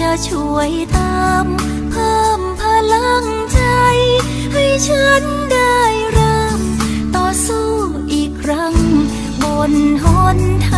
จะช่วยตามเพิ่มพลังใจ ให้ฉันได้เริ่มต่อสู้อีกครั้ง บนหนทาง